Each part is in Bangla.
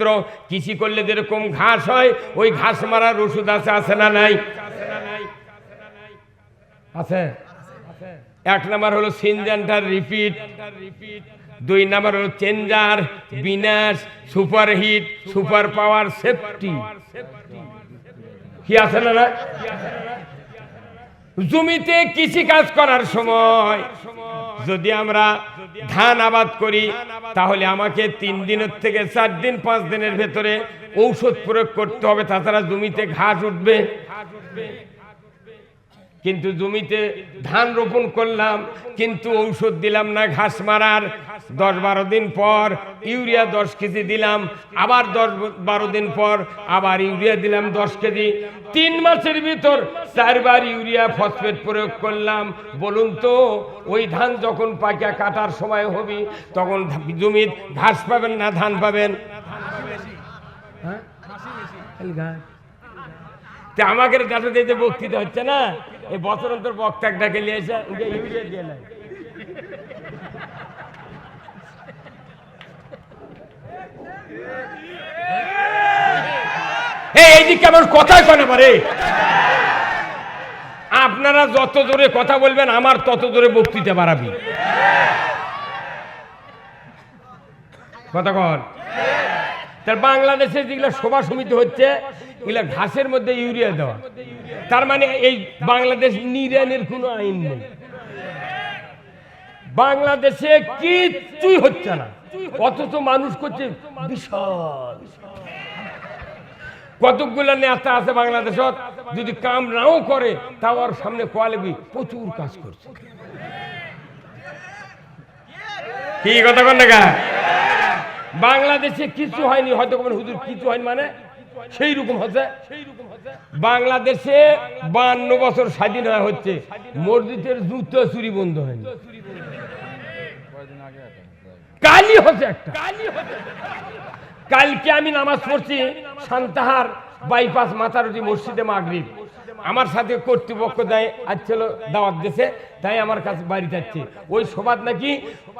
ক্ষেত্র কৃষি করলে যেরকম ঘাস হয়, ওই ঘাস মারার ওষুধ আছে আছে না নাই? আছে? এক নাম্বার হলো সিনজেন্টার রিপিট, দুই নাম্বার হলো চেঞ্জার, বিনাশ, সুপারহিট সুপার পাওয়ার সেফটি। কি আছে না না জমিতে কৃষি কাজ করার সময় যদি আমরা ধান আবাদ করি, তাহলে আমাকে তিন দিনের থেকে চার দিন, পাঁচ দিনের ভেতরে ঔষধ প্রয়োগ করতে হবে, তাছাড়া জমিতে ঘাস উঠবে। কিন্তু জমিতে ধান রোপণ করলাম, কিন্তু ঔষধ দিলাম না, ঘাস মারার দশ বারো দিন পর ইউরিয়া দশ কেজি দিলাম, আবার দশ বারো দিন পর আবার ইউরিয়া দিলাম দশ কেজি। তিন মাসের ভিতর চারবার ইউরিয়া ফসফেট প্রয়োগ করলাম। বলুন তো, ওই ধান যখন পাকিয়া কাটার সময় হবে, তখন জমির ঘাস পাবেন না ধান পাবেন? আমাকে দেখা দিতে বক্তৃতা হচ্ছে না, এই বছর অন্তর বক্তা ডাকে নিয়ে ইউরিয়া দিয়ে নেয় এইদিকে আমার কথাই কনে পারে। আপনারা যত জোরে কথা বলবেন, আমার তত জোরে বক্তৃতা বাড়াবি। কথা কন। তার বাংলাদেশে যেগুলো সভা সমিতি হচ্ছে, এগুলা ঘাসের মধ্যে ইউরিয়া দেওয়া। তার মানে এই বাংলাদেশ নিরানের কোনো আইন নেই। বাংলাদেশে কিচ্ছুই হচ্ছে না। অথচ মানুষ করছে? বিশাল। কতকগুলো নেতা আছে বাংলাদেশত, যদি কাম নাও করে, তাও আর সামনে কোয়ালিবি প্রচুর কাজ করছে। কি কথা কন দেখা বাংলাদেশে কিছু হয়নি, হয়তো কোনো হুজুর কিছু হয়নি মানে? সেই রকম হচ্ছে। বাংলাদেশে বান্ন বছর স্বাধীন হচ্ছে। মসজিদের জুতো চুরি বন্ধ হয়নি। কালি হচ্ছে একটা। কালকে আমি নামাজ পড়ছি সান্তাহার বাইপাস মাতারুটি মসজিদে মাগরিব। আমার সাথে কর্তৃপক্ষ দেয় আসছিল দাওয়াত দেশে তাই আমার কাছে বাড়ি যাচ্ছে। ওই সবাদ নাকি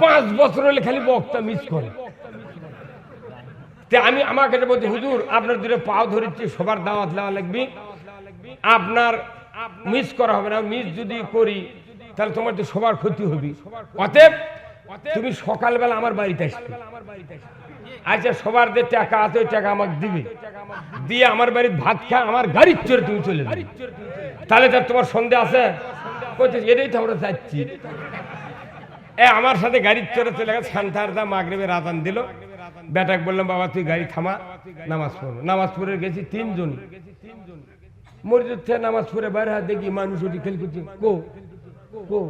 পাঁচ বছর হলে খালি বক্তা মিস করে। আমি আমাকে বলছি, হুজুর, আপনার দূরে পাও ধরেছি, সবার দাওয়াত দেওয়া লাগবে। আপনার মিস করা হবে না। মিস যদি করি, তাহলে তোমার তো সবার ক্ষতি হবে। অতএব তুমি সকালবেলা আমার বাড়িতে আসবে আচ্ছা সবার যে টাকা আছে ওই টাকা আমাকে দিবে। দিয়ে আমার বাড়ির ভাত খা আমার গাড়ির চড়ে তুমি চলে যাবে। তাহলে তার তোমার সন্দেহ আছে? এটাই তো আমরা যাচ্ছি। এ আমার সাথে গাড়ির চড়ে চলে গেছে সান্তার দা মাগরেবে রাতান দিল। বেটাক বললাম বাবা তুই গাড়ি থামা নামাজ পড়ো। নামাজ পড়ে গেছি তিনজন। মসজিদ থেকে নামাজ পড়ে বাইরে হাত দেখি মানুষ ওটি খেল করছি কো? কো?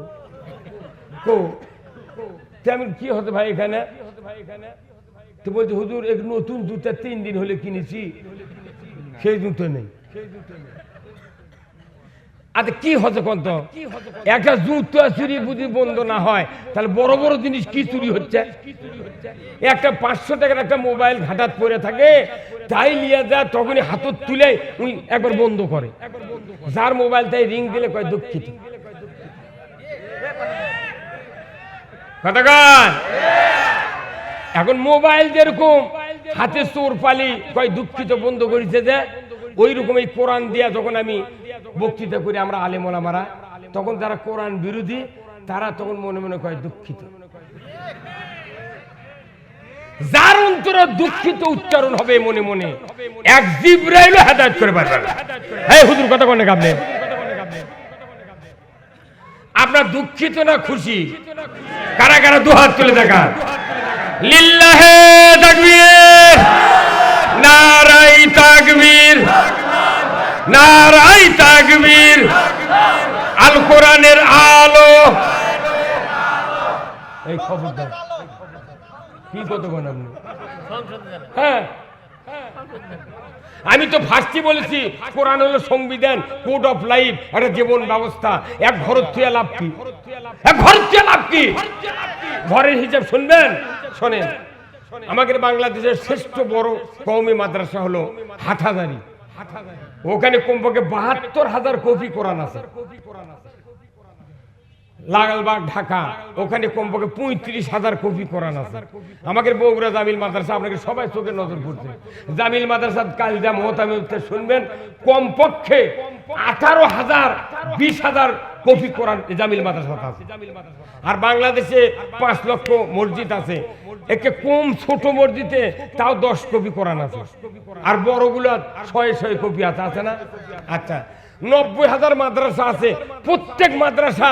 কো? তে কি হতো ভাই এখানে? তো বলছি, হুজুর, এক নতুন জুতা তিন দিন হলে কিনেছি। সেই জুতো নেই। আচ্ছা চুরি বুঝি বন্ধ না হয়, তাহলে বড় বড় জিনিস কি চুরি হচ্ছে? একটা পাঁচশো টাকার একটা মোবাইল ঘাটাত পরে থাকে, তাই তখনই হাতত তুলে উনি বন্ধ করে। যার মোবাইল তাই রিং দিলে কয় দুঃখিত। কতক্ষণ এখন মোবাইল যেরকম হাতে চোর পালি, কয় দুঃখিত বন্ধ করেছে যে ওই রকম এই কোরআন দিয়া যখন আমি বক্তৃতা করি আমরা আলেমলা মারা তখন যারা কোরআন বিরোধী, তারা তখন মনে মনে কয় দুঃখিত। যার অন্তরে দুঃখিত উচ্চারণ হবে মনে মনে, এক জিব্রাইল হেদায়ত করে পারবে না। হুজুর, কথা কোনে আপনি। আপনার দুঃখিত না খুশি? কারা কারা দুহাত তুলে দেখা লিল্লাহে তাকবীর। নারাই তাকবীর। নারাই তাকবীর। আল কোরআনের আলো। এই খবর দাও কি কত কোন আপনি? হ্যাঁ। আমি তো ফার্স্টই বলেছি, কোরআন হলো সংবিধান, কোড অফ লাইফ, একটা জীবন ব্যবস্থা। এক ঘর থুয়া লাভ কি? এক লাভ কি? ঘরের হিসাব শুনবেন? শোনেন, আমাদের বাংলাদেশের শ্রেষ্ঠ বড় কৌমি মাদ্রাসা হলো হাটহাজারি। ওখানে কমপক্ষে বাহাত্তর হাজার কপি কোরআন আছে। লাগালবাগ, ঢাকা। ওখানে কমপক্ষে পঁয়ত্রিশ হাজার কপি কোরআন আছে। আমাকে বগুড়া জামিল মাদ্রাসা আপনাকে সবাই চোখে নজর পড়ছে। জামিল মাদ্রাসা কাল যা মহতামি শুনবেন, কমপক্ষে আঠারো হাজার, বিশ হাজার কপি কোরআন জামিল মাদ্রাসা আছে। আর বাংলাদেশে পাঁচ লক্ষ মসজিদ আছে। একে কম ছোট মসজিদে তাও দশ কপি কোরআন আছে। আর বড়গুলো ছয় ছয় কপি আছে আছে না? আচ্ছা। নব্বই হাজার মাদ্রাসা আছে। প্রত্যেক মাদ্রাসা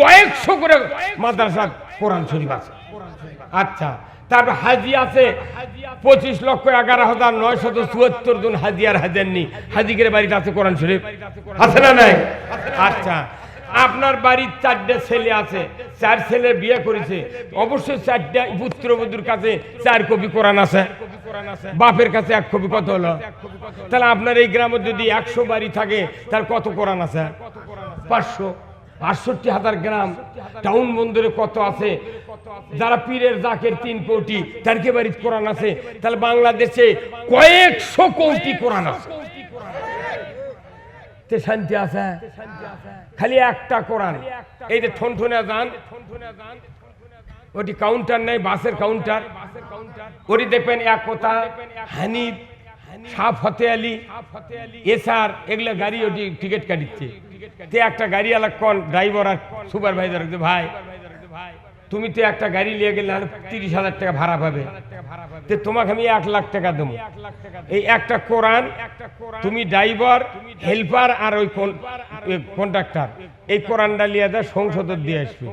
কয়েকশো করে মাদ্রাসা কোরআন শরীফ আছে। আচ্ছা তারপর হাজি আছে। পঁচিশ লক্ষ এগারো হাজার নয়শত চুয়াত্তর জন হাজি আর হাজার নি হাজিকের বাড়িতে আছে কোরআন শরীফ? আছে না নাই? আচ্ছা আপনার বাড়ির চারটে ছেলে আছে। চার ছেলে বিয়ে করেছে। অবশ্যই চারটা পুত্রবধূর কাছে চার কপি কোরআন আছে। বাপের কাছে এক কপি কত হলো? তাহলে আপনার এই গ্রামে যদি একশো বাড়ি থাকে তার কত কোরআন আছে? পাঁচশো। আটষট্টি হাজার গ্রাম। টাউন বন্দরে কত আছে? যারা পীরের জাকের তিন কোটি তার কে বাড়ির কোরআন আছে? তাহলে বাংলাদেশে কয়েকশো কোটি কোরআন আছে। শান্তি আছে? খালি একটা কোরআন। এই যে ঠনঠনে যান। ওটি কাউন্টার নাই, বাসের কাউন্টার ওটি দেখবেন একতা হানিফ, সাফ ফতে আলী, এসআর, এগুলো গাড়ি ওটি টিকিট কাটিচ্ছে। তে একটা গাড়ি আলাক কোন ড্রাইভার আর সুপারভাইজার ভাই, তুমি তো একটা গাড়ি নিয়ে গেলে তিরিশ হাজার টাকা ভাড়া পাবে। তে তোমাকে আমি এক লাখ টাকা দেবো। এই একটা কোরআন, তুমি ড্রাইভার হেল্পার আর ওই কন্ট্রাক্টর এই কোরআনটা নিয়ে যা সংসদ দিয়ে আসবে।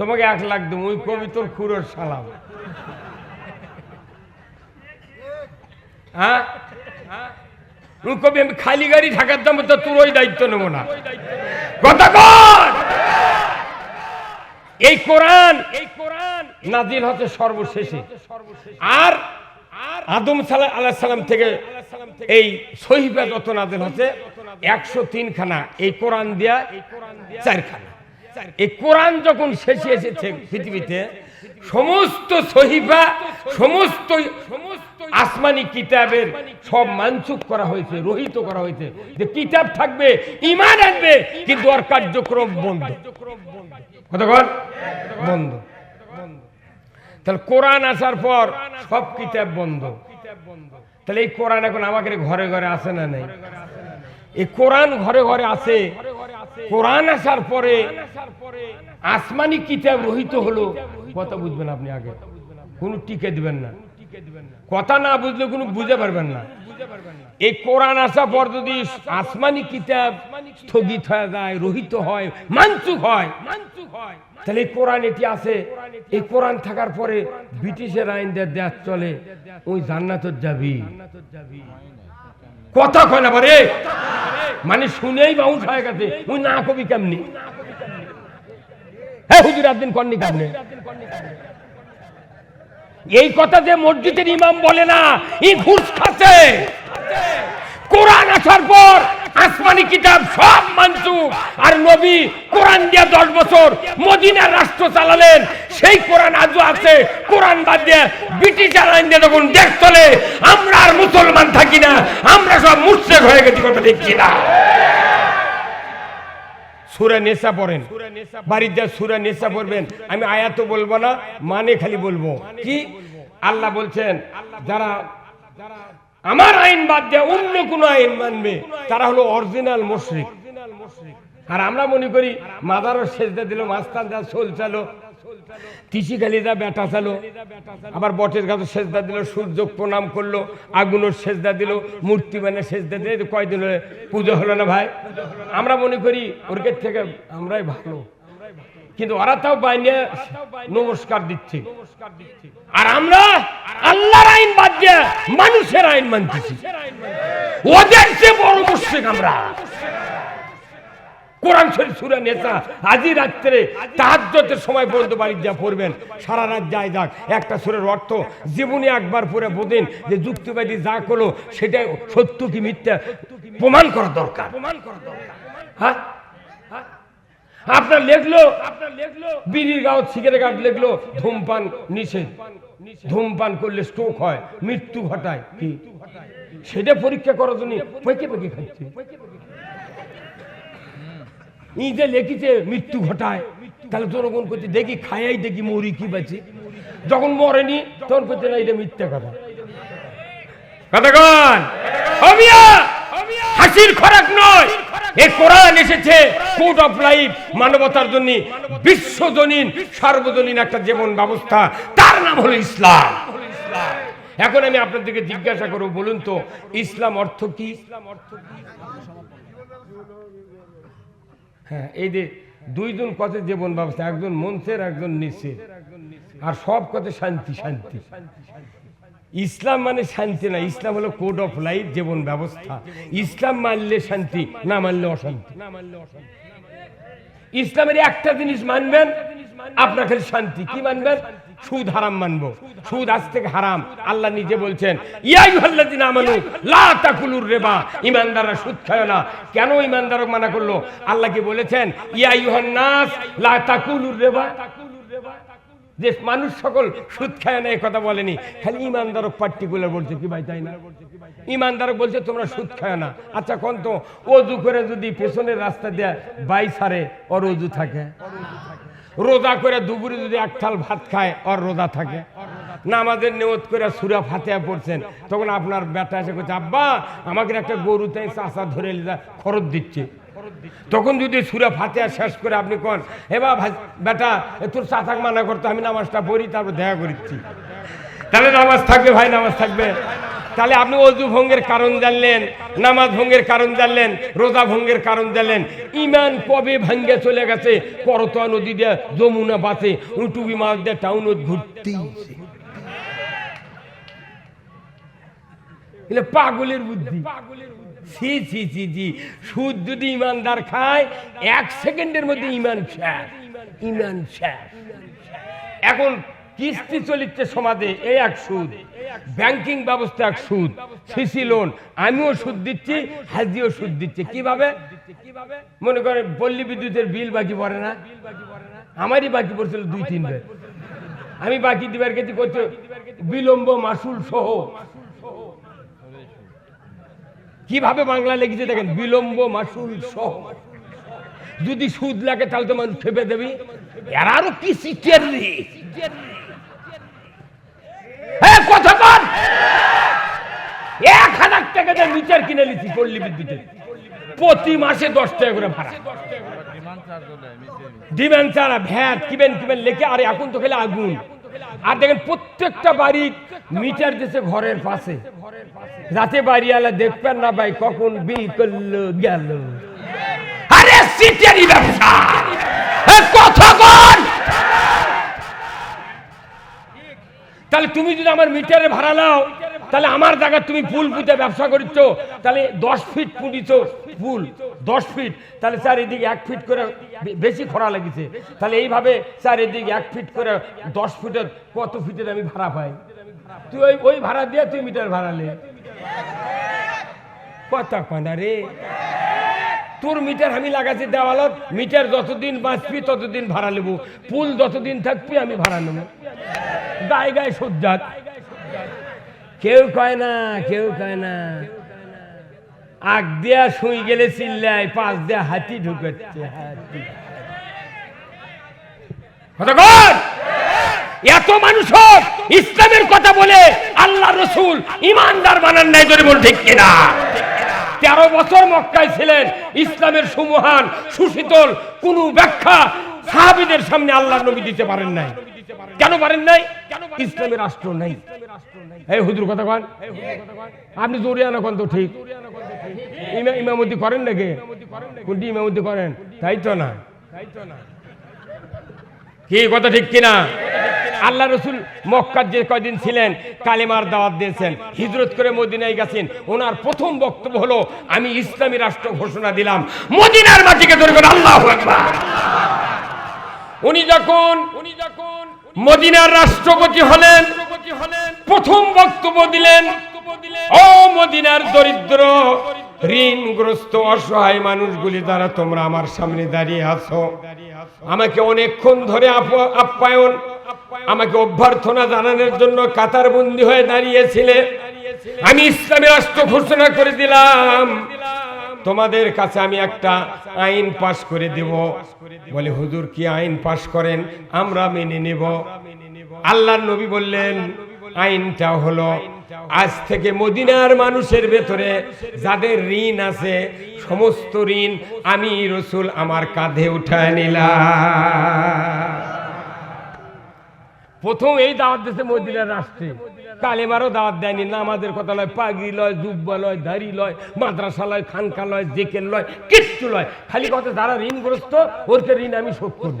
তোমাকে এক লাখ দেবো ওই কবি তোর খুরোর সালাম। হ্যাঁ? ওই কবি, আমি খালি গাড়ি ঢাকার দাম, তো তোর ওই দায়িত্ব নেব না। এই কোরআন এই কোরআন নাজিল হচ্ছে সর্বশেষে। আর আদম আল্লাহ সালাম থেকে এই সহিফা যত নাজিল হচ্ছে, একশো তিন খানা এই কোরআন দিয়া চারখানা। এই কোরআন যখন শেষে এসেছে পৃথিবীতে সমস্ত সহিফা সমস্ত আসমানি কিতাবের সব মানসুখ করা হয়েছে রহিত করা হয়েছে যে কিতাব থাকবে ইমান আনবে কিন্তু আর কার্যক্রম বন্ধ। কতক্ষণ বন্ধ। তাহলে কোরআন আসার পর সব কিতাব বন্ধ। তাহলে এই কোরআন এখন আমাদের ঘরে ঘরে আসে না নেই? এই কোরআন ঘরে ঘরে আছে কোরআন আসার পরে আসমানি কিতাব রহিত হলো। কথা বুঝবেন আপনি আগে। কোনো টিকে দিবেন না। কথা না বুঝলে কোনো বুঝে পারবেন না। এই কোরআন আসার পর যদি আসমানি কিতাব স্থগিত হয়ে যায়, রহিত হয়, মানসুখ হয় মানসুখ হয় তাহলে কোরআন এটি আছে। এই কোরআন থাকার পরে ব্রিটিশের আইন দেয় দেশ চলে, ওই জান্নাতর যাবি। কথা কয় না মানে শুনেই বাউন্স হয়ে গেছে। ওই না কবি কেমনি? হ্যাঁ হুজুর একদিন কননি কেমনি? এই কথা যে মসজিদের ইমাম বলে না, ই ঘুষ খাচ্ছে। কোরআন আসার পর আসমানি কিতাব সব মানসু আর নবী কোরআন দিয়ে দশ বছর মদিনার রাষ্ট্র চালালেন। সেই কোরআন আজও আছে। কোরআন বাদ দিয়ে ব্রিটিশ আইন দিয়ে যখন দেশ চলে, আমরা আর মুসলমান থাকি না। আমরা সব মুর্শেক হয়ে গেছি, কথা দেখছি না সুরা নেশা পড়েন। বাড়ির যা নেশা পড়বেন, আমি আয়াত বলব না মানে খালি বলব। কি? আল্লাহ বলছেন, যারা আমার আইন বাদ দিয়ে অন্য কোন আইন মানবে, তারা হলো অরিজিনাল মুশরিক। আর আমরা মনে করি, মাদারও সেজদা দিল মাস্তান যা সোল চালো, তিসি খালি যা বেটা চালো, আবার বটের গাছে সেজদা দিল, সূর্য প্রণাম করল, আগুনের সেজদা দিল মূর্তি মানে সেজদা দিলে কয়দিন পুজো হলো না ভাই? আমরা মনে করি, ওর থেকে আমরাই ভালো। কিন্তু ওরা তাও বাইনে নমস্কার দিচ্ছে। আর আমরা আল্লাহর আইন বাদ দিয়ে মানুষের আইন মানতেছি। ওদের চেয়ে বড় মুশরিক আমরা। কোরআন শরীফ সুরা নেতা আজই রাত্রে তাহাজ্জতের সময় পর্যন্ত বাড়ি যা পড়বেন। সারা রাত যায় যাক। একটা সুরের অর্থ জীবনে একবার পরে বোঝেন যে যুক্তিবাদী যা করল সেটা সত্য কি মিথ্যা? প্রমাণ করা দরকার। প্রমাণ করা দরকার। হ্যাঁ? আপনার লেখলো? আপনার লেখলো? বিড়ির গাও সিগারেট গাছ লেখলো ধূমপান নিষেধ। ধূমপান করলে স্ট্রোক হয় মৃত্যু ঘটায়। কি? সেটা পরীক্ষা করার জন্য পেকে পেকে খাচ্ছে। ই যে লেখিছে মৃত্যু ঘটায় তাহলে জনগণ করছে দেখি খায়াই দেখি মরি কি বাঁচি? যখন মরেনি তখন করছে না এটা মিথ্যা কথা। কতক্ষণ অমিয়া! হাসির খরাক নয়। এ এসেছে কোড অফ লাইফ মানবতার বিশ্বজনীন, সার্বজনীন একটা জীবন ব্যবস্থা। তার নাম হলো ইসলাম। এখন আমি আপনাদেরকে জিজ্ঞাসা করব, বলুন তো, ইসলাম অর্থ কি? হ্যাঁ এই যে দুইজন কত জীবন ব্যবস্থা, একজন মনসের, একজন নিচে আর সব কথা শান্তি শান্তি। ইসলাম মানে শান্তি না, ইসলাম হলো কোড অফ লাইফ জীবন ব্যবস্থা। ইসলাম মানলে শান্তি, না মানলে অশান্তি। ইসলামের একটা জিনিস মানবেন, আপনার খালি শান্তি। কি মানবেন? সুদ হারাম মানবো। সুদ আজ থেকে হারাম। আল্লাহ নিজে বলছেন ইয়াই ভাল্লাদিন আমানু, লা তাকুলুর রেবা। ইমানদাররা সুদ খায় না। কেন ইমানদারক মানা করল? আল্লাহ কি বলেছেন ইয়াই নাস, লা তাকুলুর রেবা। যে মানুষ সকল সুদ খায় না এই কথা বলেনি। খালি ইমানদারক পার্টিকুলার বলছে কি ভাই, তাই না? ইমানদারক বলছে, তোমরা সুদ খায় না। আচ্ছা কোন তো, অজু করে যদি পেছনের রাস্তা দিয়ে বাই সারে ওর অজু থাকে। রোজা করে দুপুরে যদি এক থাল ভাত খায় ওর রোজা থাকে। নামাজের নেওত করে সুরা ফাতেয়া পড়ছেন, তখন আপনার বেটা এসে করছে আব্বা, আমাকে একটা গরু তাই চাষা ধরে খরচ দিচ্ছে। তখন যদি সুরা ফাতেয়া শেষ করে আপনি কন এবার বেটা, এ তোর চাচাক মানা করতো, আমি নামাজটা পড়ি, তারপর দেখা করিচ্ছি। তাহলে নামাজ থাকবে ভাই, নামাজ থাকবে। তাহলে আপনি অজু ভঙ্গের কারণ জানলেন, নামাজ ভঙ্গের কারণ জানলেন, রোজা ভঙ্গের কারণ জানলেন। ইমান কবে ভাঙ্গে চলে গেছে? করতোয়া নদী দিয়ে যমুনা বাসে, উটুবি মাছ দিয়ে টাউন ঘুরতেই এলে পাগলের বুদ্ধি। ছি ছি ছি জি সুদ যদি ইমানদার খায়, এক সেকেন্ডের মধ্যে ইমান শেষ ইমান শেষ। এখন কিস্তি চলিচ্ছে সমাজে এই এক সুদ। ব্যাংকিং ব্যবস্থা এক সুদ। সিসি লোন, আমিও সুদ দিচ্ছি, হাজিও সুদ দিচ্ছে। কীভাবে? মনে করেন, পল্লী বিদ্যুতের বিল বাকি পড়ে না। আমারই বাকি পড়ছিল দুই তিনবার। আমি বাকি দিবার গেছি করছে, বিলম্ব মাসুল সহ। কীভাবে বাংলা লেগেছে দেখেন? বিলম্ব মাসুল সহ। যদি সুদ লাগে তাহলে তো মানুষ খেপে দেবি। এরা আরও কি সিটের কথা কন এক হাজার টাকা দিয়ে মিটার কিনে নিচ্ছি পল্লী বিদ্যুতে। প্রতি মাসে দশ টাকা করে ভাড়া। ডিমান্ড ছাড়া ভ্যাট কিবেন কিবেন লেখে। আর এখন তো খেলে আগুন। আর দেখেন প্রত্যেকটা বাড়ির মিটার দিয়েছে ঘরের পাশে। রাতে বাড়িওয়ালা দেখবেন না ভাই কখন বিল করল, গেল। আরে সিটারি ব্যবসা! কথা বল তাহলে তুমি যদি আমার মিটারে ভাড়া নাও তাহলে আমার জায়গায় তুমি পুল পুঁতে ব্যবসা করিচ্ছ, তাহলে দশ ফিট পুঁতিছ পুল দশ ফিট তাহলে স্যার চারিদিকে এক ফিট করে বেশি খরা লেগেছে। তাহলে এইভাবে স্যার চারিদিকে এক ফিট করে দশ ফিটের কত ফিটের আমি ভাড়া পাই? তুই ওই ওই ভাড়া দিয়ে তুই মিটার ভাড়া নে কথা কনা রে। তোর মিটার আমি লাগাচ্ছি দেওয়ালত মিটার যতদিন বাঁচবি ততদিন ভাড়া নেব। পুল যতদিন থাকবি আমি ভাড়া নেব। গায়ে গায়ে সজ্জাত। কেউ কয় না, কেউ কয় না। আগ দেয়া শুই গেলে চিল্লায় পাঁচ দেয়া হাতি ঢুকাচ্ছে এত মানুষ ইসলামের কথা বলে আল্লাহ রসুল ইমানদার বানান নাই যদি বল, ঠিক কিনা? তেরো বছর মক্কায় ছিলেন, ইসলামের সুমহান, সুশীতল, কোন ব্যাখ্যা সাহাবিদের সামনে আল্লাহ নবী দিতে পারেন নাই। কেন পারেন নাই? ইসলামের রাষ্ট্র নাই। এই হুজুর কথা কন। আপনি জোরিয়ানা কন তো ঠিক। ইমামতি করেন নাকি? কোনটি ইমামতি করেন? তাই তো না। কি কথা ঠিক কিনা? আল্লাহ রসুল মক্কার যে কয়দিন ছিলেন কালেমার দাওয়াত দিয়েছেন হিজরত করে মদিনায় গেছেন। ওনার প্রথম বক্তব্য হলো আমি ইসলামী রাষ্ট্র ঘোষণা দিলাম। মদিনার মাটিকে ধরে আল্লাহ উনি যখন উনি যখন মদিনার রাষ্ট্রপতি হলেন, প্রথম বক্তব্য দিলেন, ও মদিনার দরিদ্র, ঋণগ্রস্ত, অসহায় মানুষগুলি দ্বারা তোমরা আমার সামনে দাঁড়িয়ে আছো। আমাকে অনেকক্ষণ ধরে আপ- আপ্যায়ন, আমাকে অভ্যর্থনা জানানোর জন্য কাতার বন্দী হয়ে দাঁড়িয়েছিলে। আমি ইসলামী রাষ্ট্র ঘোষণা করে দিলাম তোমাদের কাছে আমি একটা আইন পাশ করে দেব। বলে, হুজুর, কি আইন পাশ করেন? আমরা মেনে নেব। আল্লাহর নবী বললেন, আইনটা হলো, আজ থেকে মদিনার মানুষের ভেতরে যাদের ঋণ আছে, সমস্ত ঋণ আমি রসুল আমার কাঁধে উঠায় নিলাম। প্রথম এই দাওয়াত দিয়েছে মদিনার রাষ্ট্রে। কালেমারও দাওয়াত দেয়নি। না আমাদের কথা লয়, পাগড়ি লয়, জুব্বা লয়, দাড়ি লয়, মাদ্রাসা লয়, খানকা লয়, জেকের লয়, কিচ্ছু লয়। খালি কথা যারা ঋণগ্রস্ত ওরকে ঋণ আমি শোধ করব।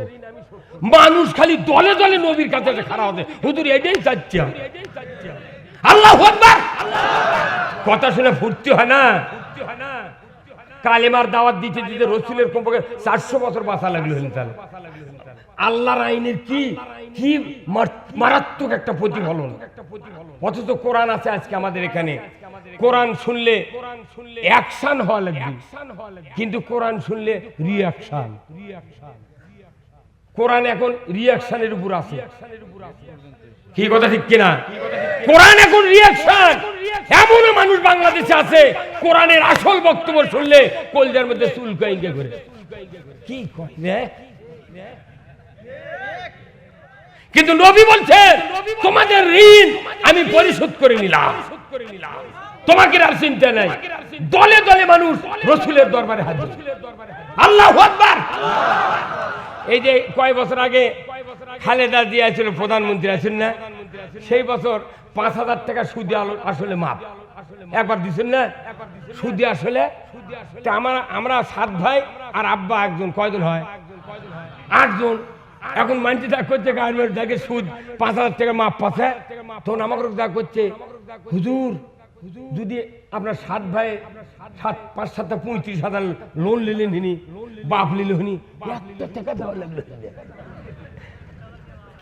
মানুষ খালি দলে দলে নবীর কাছে খারাপ হবে হুজুর, এটাই চাচ্ছি আল্লাহ কথা শুনে ফুর্তি হয় না? কালেমার দাওয়াত দিতে দিতে রসুলের কমপক্ষে চারশো বছর বাঁচা লাগল তাহলে আল্লাহর আইনের কি? কি মারাত্মক একটা প্রতিফলন। অথচ কোরআন আছে আজকে আমাদের এখানে। কোরআন শুনলে অ্যাকশন হওয়া লাগবে। কিন্তু কোরআন শুনলে রিয়াকশন কোরআন এখন রিয়াকশনের উপর আছে। কি কথা ঠিক কিনা? কোরআন এখন রিয়াকশন এমন মানুষ বাংলাদেশে আছে, কোরআনের আসল বক্তব্য শুনলে কলজার মধ্যে চুল কাইঙ্গে করে। কি কয় রে? কিন্তু নবী বলছেন তোমাদের ঋণ আমি পরিশোধ করে নিলাম। তোমাকে আর চিন্তা নাই। দলে দলে মানুষ রসুলের দরবারে হাজির। আল্লাহ এই যে কয় বছর আগে খালেদা জিয়া প্রধানমন্ত্রী আছেন না? সেই বছর পাঁচ হাজার টাকা সুদে আসলে মাপ। একবার দিচ্ছেন না? সুদে আসলে? আমার আমরা সাত ভাই আর আব্বা একজন। কয়জন হয়? আটজন। এখন মানছি যা করছে গার্মেন্ট থেকে সুদ পাঁচ হাজার টাকা মাপ পাচ্ছে, তখন আমাকে যা করছে, হুজুর, যদি আপনার সাত ভাই সাত, পাঁচ সাতটা পঁয়ত্রিশ হাজার লোন নিলেন হিনি, বাপ নিলে হিনি টাকা দেওয়া লাগল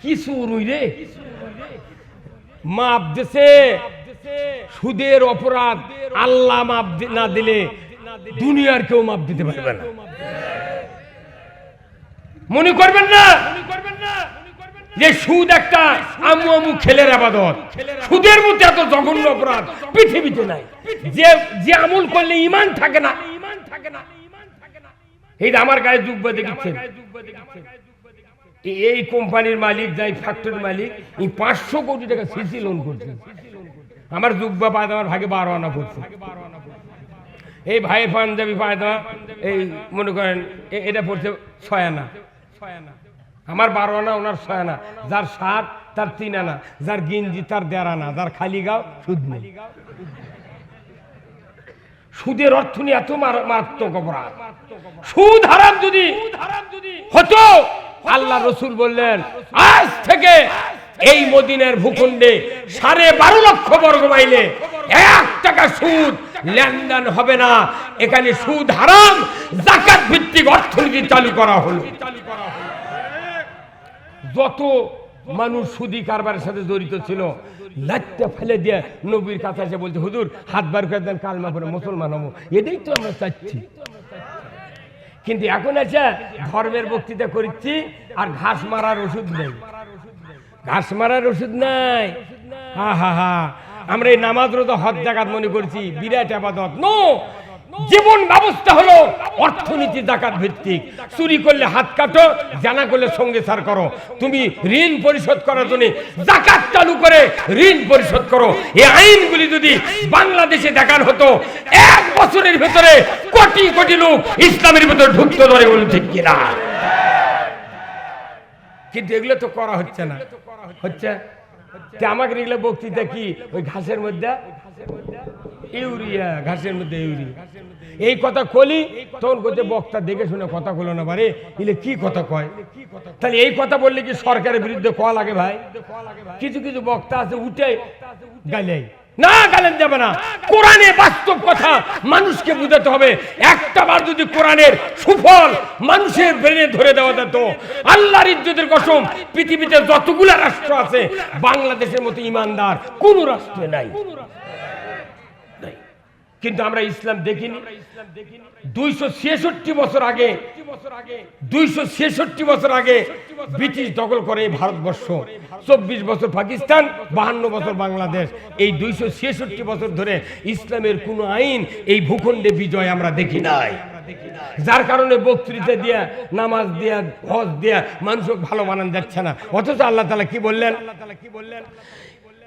কি সুরুই রে? মাপ দেশে সুদের অপরাধ আল্লাহ মাপ না দিলে দুনিয়ার কেউ মাপ দিতে পারবে না। মনে করবেন না? যে সুদ একটা আমু আমু খেলের আবাদত। সুদের মধ্যে এত জঘন্য অপরাধ পৃথিবীতে নাই। যে যে আমল করলে ইমান থাকে না। ইমান থাকে না এই আমার গায়ে যুগ দেখছেন এই- এই কোম্পানির মালিক, যাই ফ্যাক্টরির মালিক, এই পাঁচশো কোটি টাকা সিসি লোন করছে। আমার যুগবা পায় আমার ভাগে বারো আনা পড়ছে এই ভাই পাঞ্জাবি পায় এই মনে করেন এটা পড়ছে ছয় আনা। আমার বারো আনা ওনার ছয় আনা যার সাত, তার তিন আনা যার গিঞ্জি, তার দেড় আনা যার খালি গাও সুদ নেই সুদের অর্থ নিয়ে এত মারাত্মক অপরাধ। সুদ হারাম যদি হতো, আল্লাহ রসুল বললেন, আজ থেকে এই মদিনের ভূখণ্ডে সাড়ে বারো লক্ষ বর্গ মাইলে এক টাকা সুদ লেনদেন হবে না। এখানে সুদ হারাম, জাকাত ভিত্তিক অর্থনীতি চালু করা হলো। যত মানুষ সুদি কারবারের সাথে জড়িত ছিল লাটটা ফেলে দিয়ে নবীর কাছে এসে বলছে, হুজুর, হাত বার করে দেন কালমা করে মুসলমান হব। এটাই তো আমরা চাচ্ছি। কিন্তু এখন আছে ধর্মের বক্তৃতা করছি আর ঘাস মারার ওষুধ নেই। ঘাস মারার ওষুধ নাই। হা হা হা আমরা এই নামাজ রোজা হজ জাকাত মনে করছি, বিরাট আবাদত। নো! জীবন ব্যবস্থা হলো অর্থনীতি জাকাত ভিত্তিক। চুরি করলে হাত কাটো, জানা করলে সঙ্গে সার করো। তুমি ঋণ পরিশোধ করার জন্য জাকাত চালু করে ঋণ পরিশোধ করো। এই আইনগুলি যদি বাংলাদেশে দেখানো হতো, এক বছরের ভেতরে কোটি কোটি লোক ইসলামের ভেতরে ঢুকতে ধরে বলে ঠিক কিনা? কিন্তু এগুলো তো করা হচ্ছে না। হচ্ছে? আমাকে এগুলো বক্তৃতা কি? ওই ঘাসের মধ্যে? ইউরিয়া, ঘাসের মধ্যে ইউরিয়া। এই কথা কলি, তখন করতে বক্তা দেখে শুনে কথা কলো না বারে। ইলে কি কথা কয়? তাহলে এই কথা বললে কি সরকারের বিরুদ্ধে কয়া লাগে ভাই? কিছু কিছু বক্তা আছে, উঠে গালে না গালেন যাবে না কোরআনে বাস্তব কথা মানুষকে বুঝাতে হবে একটা বার যদি কোরআনের সুফল মানুষের ব্রেনে ধরে দেওয়া যেত, আল্লাহর ইজ্জতের কসম, পৃথিবীতে যতগুলো রাষ্ট্র আছে, বাংলাদেশের মতো ইমানদার কোন রাষ্ট্রে নাই। কিন্তু আমরা ইসলাম দেখিনি। দুইশো ছেষট্টি বছর আগে, দুইশো ছেষট্টি বছর আগে ব্রিটিশ দখল করে ভারতবর্ষ। চব্বিশ বছর পাকিস্তান, বাহান্ন বছর বাংলাদেশ। এই দুইশো ছেষট্টি বছর ধরে ইসলামের কোনো আইন এই ভূখণ্ডে বিজয় আমরা দেখি নাই। যার কারণে বক্তৃতা দিয়া, নামাজ দিয়া, হজ দিয়া মানুষকে ভালো বানান যাচ্ছে না। অথচ আল্লাহ তালা কি বললেন আল্লাহ তালা কি বললেন?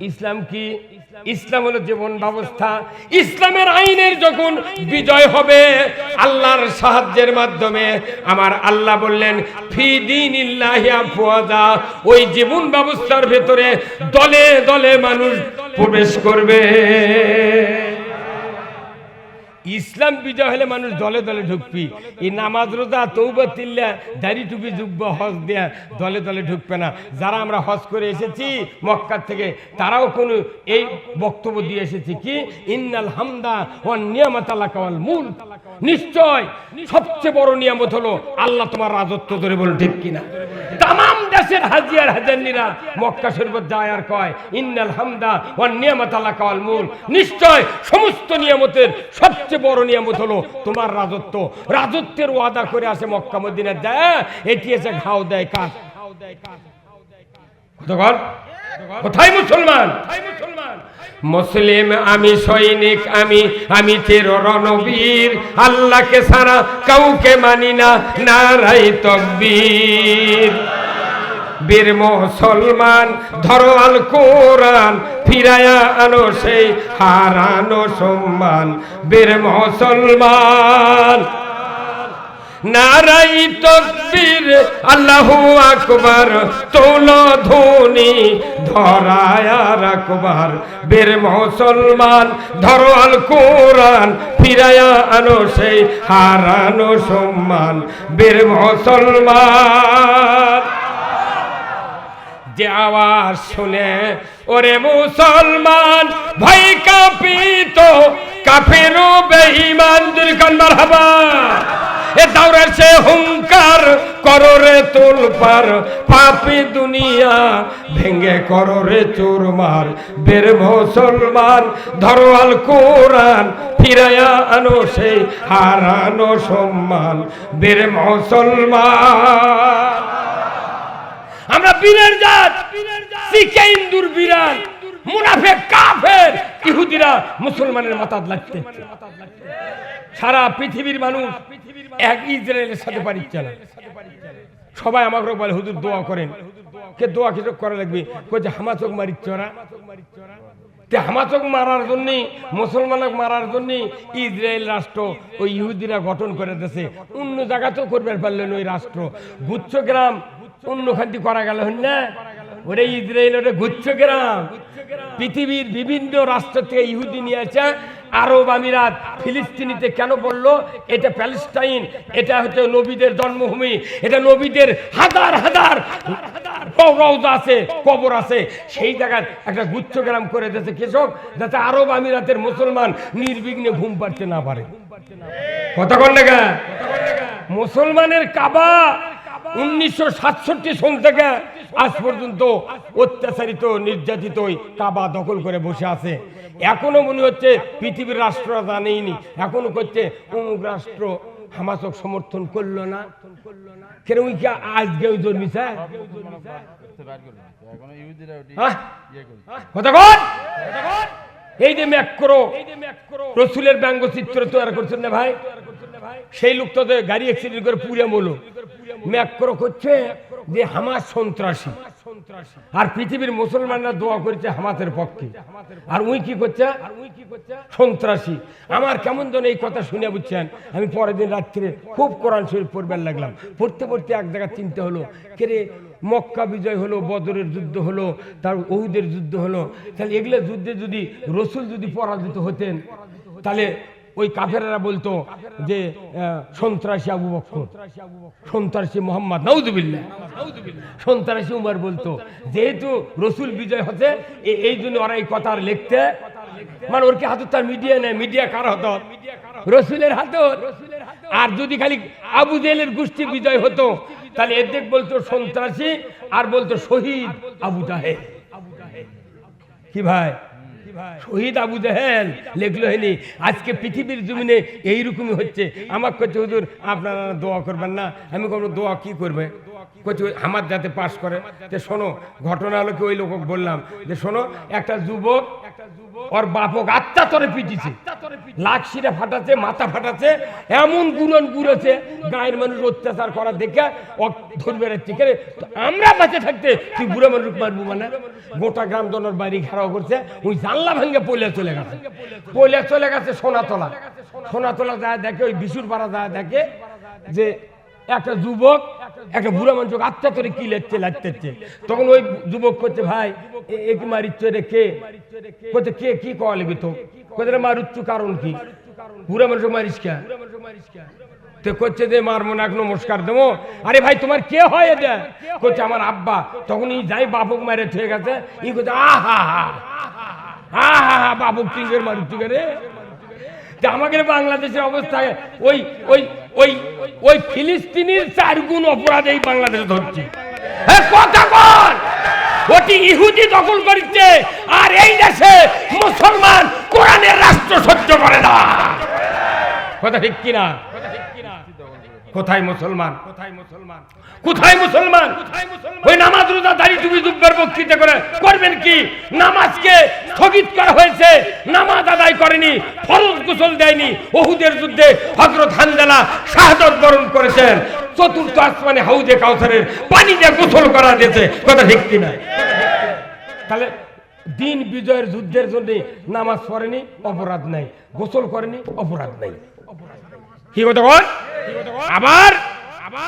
ইসলাম কি? ইসলাম হলো জীবন ব্যবস্থা। ইসলামের আইনের যখন বিজয় হবে, আল্লাহর সাহায্যের মাধ্যমে আমার আল্লাহ বললেন, ফি দিন ওই জীবন ব্যবস্থার ভেতরে দলে দলে মানুষ প্রবেশ করবে। ইসলাম বিজয় হলে মানুষ দলে দলে ঢুকবি। এই নামাজ রোজা, তৌবা, তিল্লা, দাড়ি টুপি যুব্ব হজ দেয়া দলে দলে ঢুকবে না। যারা আমরা হজ করে এসেছি মক্কার থেকে, তারাও কোনো এই বক্তব্য দিয়ে এসেছি কি? ইন্নাল হামদা ও নিয়ামত আল্লাহ কাওয়াল মূল নিশ্চয় সবচেয়ে বড় নিয়ামত হলো আল্লাহ তোমার রাজত্ব ধরে বলো ঠিক কিনা। তামাম দেশের হাজিয়ার হাজারনিরা মক্কা শরীফত যায় আর কয়, ইন্নাল হামদা ও নিয়ামত আল্লাহ কাওয়াল মূল নিশ্চয় সমস্ত নিয়ামতের সবচেয়ে বড় নিয়ামত হলো তোমার রাজত্ব। রাজত্বের ওয়াদা করে আসে মক্কা মদিনা দেয় এটি এসে ঘাও দেয় কাজ কোথায় মুসলমান? মুসলিম, আমি সৈনিক, আমি আমি চের রণবীর। আল্লাহকে সারা কাউকে মানি না নারাই তকবীর। বীর মুসলমান, ধরো আল কোরআন ফিরায়া আনো সেই হারানো সম্মান। বীর মুসলমান, নারাই তকবীর, আল্লাহু আকবার, তোল ধুনি ধরায়া রাখবার। বীর মুসলমান, ধরো আল কোরআন ফিরায়া আনো সেই হারানো সম্মান। বীর মুসলমান যে আওয়াজ শুনে, ওরে মুসলমান ভাই কাপি কাপিত, কাফের বেঈমান দুলকান মারহাবা। এ দাউরের সে হুঙ্কার করো রে তুলপার, পাপি দুনিয়া ভেঙ্গে করো রে চুরমার। বের মুসলমান, ধরো আল কোরআন ফিরায়া আনো সেই হারানো সম্মান। বের মুসলমান। আমরা বীরের জাত। শিখে বিরান মুনাফে কাফের। ইহুদিরা মুসলমানের মাথাত লাগতে। সারা পৃথিবীর মানুষ এক ইসরায়েলের সাথে পারিচ্ছে না। সবাই আমাকে বলে, হুজুর, দোয়া করেন। কে দোয়া কিছু করা লাগবে? কই যে হামাচক মারিচ্ছ ওরা তে হামাচক মারার জন্য, মুসলমানক মারার জন্য ইসরায়েল রাষ্ট্র ওই ইহুদিরা গঠন করে দিয়েছে। অন্য জায়গাতেও করবে পারলেন ওই রাষ্ট্র। গুচ্ছগ্রাম অন্য খান্তি করা গেল না? ওরে ইসরায়েল, ওরে গুচ্ছগ্রাম। পৃথিবীর বিভিন্ন রাষ্ট্র থেকে ইহুদি নিয়ে আসে আরব আমিরাত ফিলিস্তিনিতে কেন বলল এটা প্যালেস্টাইন, এটা হচ্ছে নবীদের জন্মভূমি, এটা নবীদের হাজার হাজার রওজা আছে, কবর আছে। সেই জায়গায় একটা গুচ্ছগ্রাম করে দিয়েছে কৃষক, যাতে আরব আমিরাতের মুসলমান নির্বিঘ্নে ঘুম পাড়তে না পারে। কতক্ষণ লেখা মুসলমানের কাবা উনিশশো সন থেকে আজ পর্যন্ত অত্যাচারিত নির্যাতিত কাবা দখল করে বসে আছে। এখনও মনে হচ্ছে পৃথিবীর রাষ্ট্ররা জানেইনি। এখনও করছে অমুক রাষ্ট্র হামাসক সমর্থন করল না। কেন ওই কি আজকেও জন্মিছে হ্যাঁ? এই যে ম্যাক্রো রসুলের ব্যঙ্গচিত্র তৈরি করছেন না ভাই? সেই লোকটা তো গাড়ি অ্যাক্সিডেন্ট করে পুড়ে মলো ম্যাক্রো করছে যে হামাস সন্ত্রাসী। আর পৃথিবীর মুসলমানরা দোয়া করেছে হামাসের পক্ষে। আর উই কি করছে? সন্ত্রাসী। আমার কেমন যেন এই কথা শুনে বুঝছেন, আমি পরের দিন রাত্রে খুব কোরআন শরীফ পড়বার লাগলাম। পড়তে পড়তে এক জায়গায় চিন্তা হলো কেরে মক্কা বিজয় হলো, বদরের যুদ্ধ হলো, তার ওহুদের যুদ্ধ হলো। তাহলে এগুলো যুদ্ধে যদি রসুল যদি পরাজিত হতেন, তাহলে ওই কাফেরেরা বলতো যে সন্ত্রাসী আবু বকর সন্ত্রাসী মোহাম্মদ নাউজুবিল্লাহ সন্ত্রাসী উমার বলতো, যেহেতু রসুল বিজয় হতে এই জন্য ওরা এই কথার লিখতে মানে ওর কি হাতত তার মিডিয়া নেই? মিডিয়া কার হত? রসুলের হাত। আর যদি খালি আবু জেলের গোষ্ঠী বিজয় হতো, তাহলে এদের বলতো সন্ত্রাসী, আর বলতো শহীদ আবু জাহেদ কি ভাই? শহীদ আবু জাহেল লেখলো হেনি, আজকে পৃথিবীর জমিনে এইরকমই হচ্ছে। আমার কচ্ছে হুজুর, আপনারা দোয়া করবেন না। আমি কোনো দোয়া কি করবে? কচ্ছে আমার যাতে পাশ করে। যে শোনো, ঘটনা হলো কি, ওই লোক বললাম যে, শোনো, একটা যুবক ওর বাপক আত্মা তরে পিটিছে। লাখ শিরা ফাটাচ্ছে মাথা ফাটাচ্ছে এমন গুণন গুড়েছে গায়ের মানুষ অত্যাচার করা দেখে ও ধরবে কেন আমরা বেঁচে থাকতে তুই বুড়ো মানুষ মারবো মানে? গোটা গ্রাম জনের বাড়ি ঘেরাও করছে ওই জানলা ভেঙে পলে চলে গেছে। পলে চলে গেছে সোনাতলা। সোনাতলা। যায় দেখে ওই বিশুর পাড়া যায় দেখে যে একটা যুবক, একটা বুড়া মানুষ আত্মা করে কি লেখছে লাগতেছে তখন ওই যুবক করছে ভাই, এ- কি মারিচ্ছে রে কে? কে, কি কওয়া লিখি তো কোথায় মারুচ্ছু কারণ কি? বুড়া মানুষ মারিস কে? তো করছে যে মার মনে এক নমস্কার দেবো। আরে ভাই, তোমার কে হয় এটা করছে আমার আব্বা। তখন ই যাই বাবুক মারে ঠিক আছে ই করছে আহা হা আহা হা বাবুক টিঙ্গের মারুচ্ছু কে রে। আমাদের বাংলাদেশের অবস্থায় ওই ওই ওই ওই ফিলিস্তিনির চার গুণ অপরাধ এই বাংলাদেশে ধরছে। কথা বল ওটি ইহুদি দখল করছে আর এই দেশে মুসলমান কোরআনের রাষ্ট্র সহ্য করে না। কথা ঠিক কিনা? কোথায় মুসলমান? কোথায় মুসলমান? কোথায় মুসলমান ওই নামাজ রোজা দাড়ি টুপি দুব্বার বক্তৃতা করে করবেন কি? নামাজকে স্থগিত করা হয়েছে, নামাজ আদায় করেনি, ফরজ গোসল দেয়নি। ওহুদের যুদ্ধে হজরত হানজালা শাহাদত বরণ করেছেন। চতুর্থ আসমানে হাউজে কাউসারের পানি দিয়ে গোসল করা দিয়েছে। কথা ঠিক কিনা? তাহলে দিন বিজয়ের যুদ্ধের জন্য নামাজ পড়েনি, অপরাধ নাই। গোসল করেনি, অপরাধ নাই। কি কথা আবার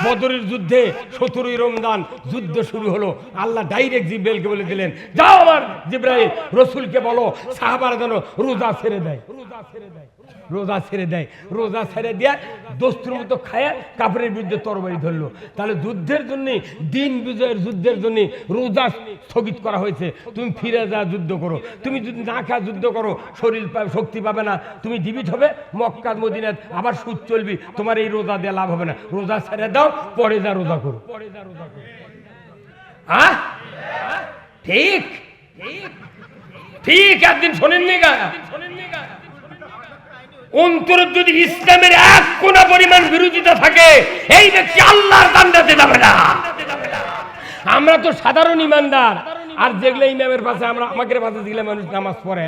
বদরের যুদ্ধে সতেরোই রমজান যুদ্ধ শুরু হলো। আল্লাহ ডাইরেক্ট জিব্রাইলকে বলে দিলেন, যাও আমার জিব্রাইল, রসুলকে বলো, সাহাবারা যেন রোজা ছেড়ে দেয়, রোজা ছেড়ে দেয়, রোজা ছেড়ে দেয়, রোজা ছেড়ে দিয়ে দোস্তুর মতো খায় কাপড়ের বিরুদ্ধে তরবারি ধরলো। তাহলে যুদ্ধের জন্য দিন বিজয়ের যুদ্ধের জন্য রোজা স্থগিত করা হয়েছে। তুমি ফিরে যা, যুদ্ধ করো। তুমি যদি না খা, যুদ্ধ করো, শরীর শক্তি পাবে না। তুমি জীবিত হবে, মক্কা মদিনাত আবার সুদ চলবি। তোমার এই রোজা দিয়ে লাভ হবে না। রোজা ছেড়ে দাও, পরে যা রোজা করো। ঠিক। ঠিক, একদিন শোনেননি গা। অন্তর যদি ইসলামের এক কোনা পরিমাণ বিরোধিতা থাকে, এই ব্যক্তি আল্লাহর দান্দাতে যাবে না। আমরা তো সাধারণ ইমানদার। আর যেগুলো ইমামের পাশে আমরা আমাদের পাশে যেগুলো মানুষ নামাজ পড়ে,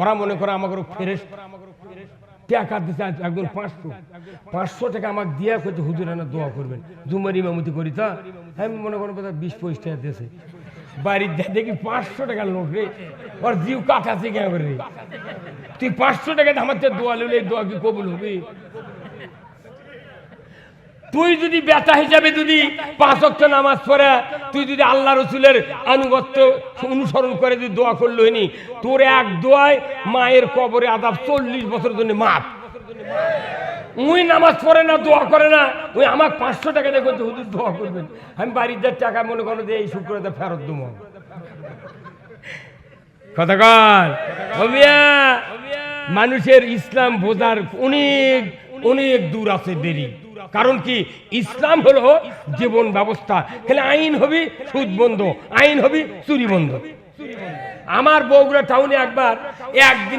ওরা মনে করে আমাকে ফেরেস টাকা দিতে একজন পাঁচশো। পাঁচশো। টাকা আমাকে দিয়া করছে হুজুর আনা দোয়া করবেন। জুমার ইমামতি করি তা? আমি মনে করো কথা বিশ পঁচিশ টাকা দিয়েছে। বাড়ির যা দেখি পাঁচশো টাকার লোক রে। ওর জিউ কাটাছে কেন করে রে? তুই পাঁচশো টাকা আমার তো দোয়া নিলে দোয়া কি কবুল হবে? তুই যদি বেটা হিসাবে যদি পাঁচ অক্ট নামাজ পড়ে, তুই যদি আল্লাহ রসুলের আনুগত্য অনুসরণ করে যদি দোয়া করল হয়নি, তোর এক দোয়ায় মায়ের কবরে আদাব চল্লিশ বছর জন্য মাপ উই নামাজ পড়ে না, দোয়া করে না ওই আমার পাঁচশো টাকা দেখো হুজুর, দোয়া করবেন। আমি বাড়ির যার টাকা মনে করো যে এই শুক্রতে ফেরত দেবো। কতক্ষণ অমিয়া মানুষের ইসলাম বোঝার অনেক অনেক দূর আছে, দেরি। কারণ কি? ইসলাম হলো জীবন ব্যবস্থা। তাহলে আইন হবে সুদ বন্ধ, আইন হবে চুরি বন্ধ। আমার বগুড়া টাউনে একবার একদিনে